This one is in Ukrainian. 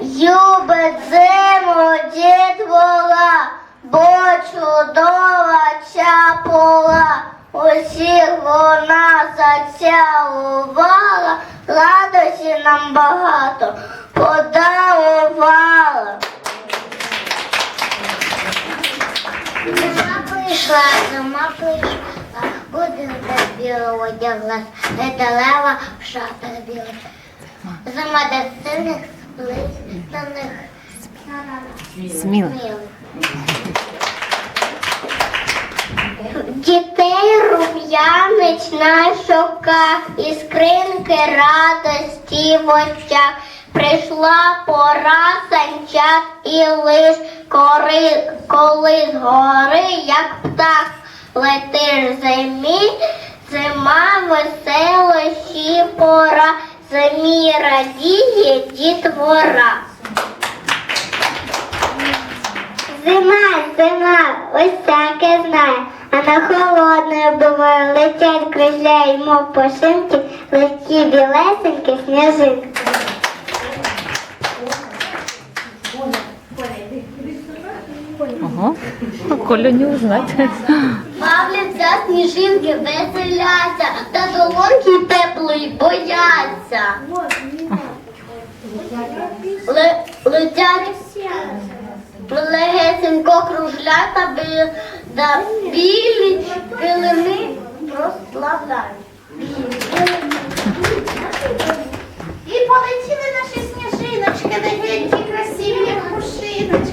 Любить зиму дітвола, бо чудова ця пола. Усіх вона зацілувала, радості нам багато подарувала. Зима прийшла, зима прийшла, будинка білого одяглась, дерева в шатах до синих сплисаних Сміло. Дітей рум'янець на щоках, іскринки радості в очах. Прийшла пора санчат і лиш кори, коли згори, як птах, летиш зимі, зима веселощі пора, зимі радіє дітвора. Зима, зима, ось таке знає, а на холодне буває летять крижляй, мов пошинки, легкі білесенькі сніжинки. Ого. Коля не узнать. Бавляться сніжинки, веселяться, та долонки теплої бояться. Ле- летять легесенько кружлять та бі- да білі килими розслабляють. І полетіли наші сніжиночки, легенькі, красиві, як пушиночки.